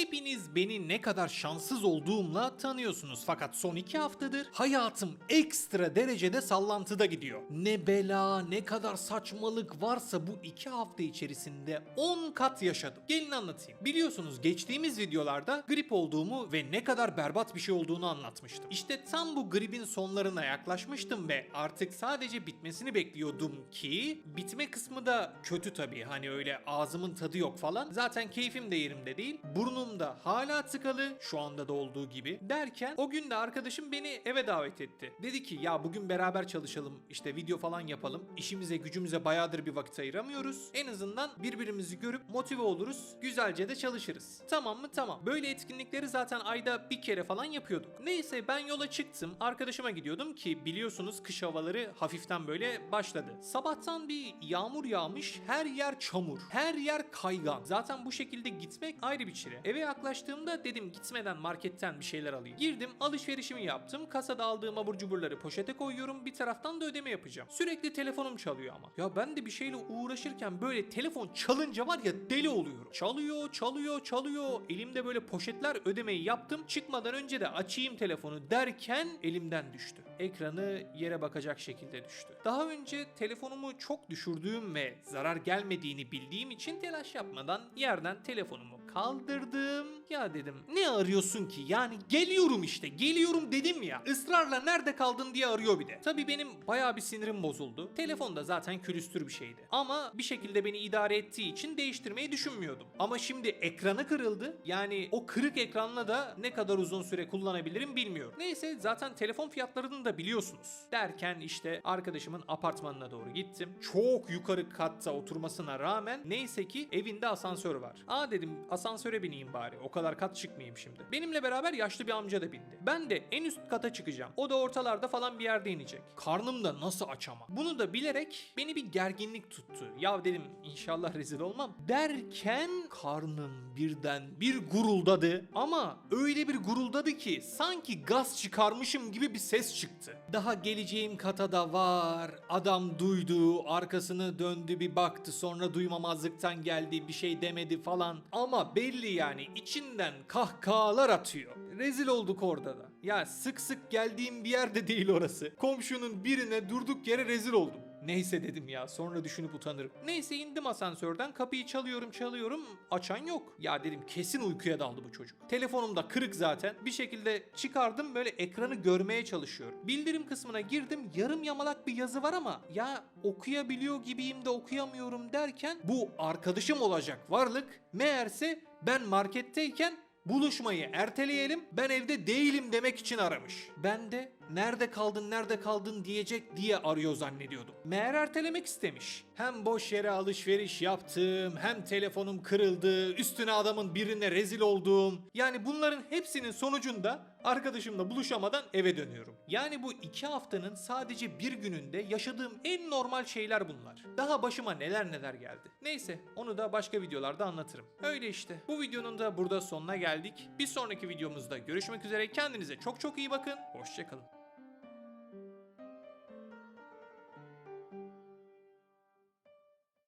Hepiniz beni ne kadar şanssız olduğumla tanıyorsunuz fakat son iki haftadır hayatım ekstra derecede sallantıda gidiyor. Ne bela ne kadar saçmalık varsa bu iki hafta içerisinde 10 kat yaşadım. Gelin anlatayım. Biliyorsunuz geçtiğimiz videolarda grip olduğumu ve ne kadar berbat bir şey olduğunu anlatmıştım. İşte tam bu gripin sonlarına yaklaşmıştım ve artık sadece bitmesini bekliyordum ki bitme kısmı da kötü tabii. Hani öyle ağzımın tadı yok falan. Zaten keyfim de yerimde değil. Burnumda hala tıkalı şu anda da olduğu gibi. Derken o gün de arkadaşım beni eve davet etti. Dedi ki ya bugün beraber çalışalım işte video falan yapalım. İşimize gücümüze bayağıdır bir vakit ayıramıyoruz. En azından birbirimizi görüp motive oluruz. Güzelce de çalışırız. Tamam mı? Tamam. Böyle etkinlikleri zaten ayda bir kere falan yapıyorduk. Neyse ben yola çıktım. Arkadaşıma gidiyordum ki biliyorsunuz kış havaları hafiften böyle başladı. Sabahtan bir yağmur yağmış. Her yer çamur. Her yer kaygan. Zaten bu şekilde gitmek ayrı bir çile. Eve yaklaştığımda dedim gitmeden marketten bir şeyler alayım. Girdim alışverişimi yaptım. Kasada aldığım abur cuburları poşete koyuyorum. Bir taraftan da ödeme yapacağım. Sürekli telefonum çalıyor ama. Ya ben de bir şeyle uğraşırken böyle telefon çalınca var ya deli oluyorum. Çalıyor, çalıyor, çalıyor. Elimde böyle poşetler ödemeyi yaptım. Çıkmadan önce de açayım telefonu derken elimden düştü. Ekranı yere bakacak şekilde düştü. Daha önce telefonumu çok düşürdüğüm ve zarar gelmediğini bildiğim için telaş yapmadan yerden telefonumu kaldırdım. Ya dedim ne arıyorsun ki? Yani geliyorum işte geliyorum dedim ya. Israrla nerede kaldın diye arıyor bir de. Tabii benim bayağı bir sinirim bozuldu. Telefon da zaten külüstür bir şeydi. Ama bir şekilde beni idare ettiği için değiştirmeyi düşünmüyordum. Ama şimdi ekranı kırıldı. Yani o kırık ekranla da ne kadar uzun süre kullanabilirim bilmiyorum. Neyse zaten telefon fiyatlarını da biliyorsunuz. Derken işte arkadaşımın apartmanına doğru gittim. Çok yukarı katta oturmasına rağmen neyse ki evinde asansör var. Aa dedim asansöre bineyim bari. O kadar kat çıkmayayım şimdi. Benimle beraber yaşlı bir amca da bindi. Ben de en üst kata çıkacağım. O da ortalarda falan bir yerde inecek. Karnım da nasıl aç ama. Bunu da bilerek beni bir gerginlik tuttu. Ya dedim inşallah rezil olmam. Derken karnım birden bir guruldadı. Ama öyle bir guruldadı ki sanki gaz çıkarmışım gibi bir ses çıktı. Daha geleceğim kata da var. Adam duydu, arkasını döndü bir baktı sonra duymamazlıktan geldi bir şey demedi falan. Belli yani içinden kahkahalar atıyor. Rezil olduk orada da. Ya sık sık geldiğim bir yerde değil orası. Komşunun birine durduk yere rezil oldum. Neyse dedim ya sonra düşünüp utanırım. Neyse indim asansörden kapıyı çalıyorum çalıyorum açan yok. Ya dedim kesin uykuya daldı bu çocuk. Telefonum da kırık zaten. Bir şekilde çıkardım böyle ekranı görmeye çalışıyorum. Bildirim kısmına girdim yarım yamalak bir yazı var ama ya okuyabiliyor gibiyim de okuyamıyorum derken bu arkadaşım olacak varlık meğerse ben marketteyken buluşmayı erteleyelim ben evde değilim demek için aramış. Ben de nerede kaldın nerede kaldın diyecek diye arıyor zannediyordum. Meğer ertelemek istemiş. Hem boş yere alışveriş yaptım hem telefonum kırıldı üstüne adamın birine rezil oldum. Yani bunların hepsinin sonucunda arkadaşımla buluşamadan eve dönüyorum. Yani bu iki haftanın sadece bir gününde yaşadığım en normal şeyler bunlar. Daha başıma neler neler geldi. Neyse onu da başka videolarda anlatırım. Öyle işte. Bu videonun da burada sonuna geldik. Bir sonraki videomuzda görüşmek üzere. Kendinize çok çok iyi bakın. Hoşçakalın.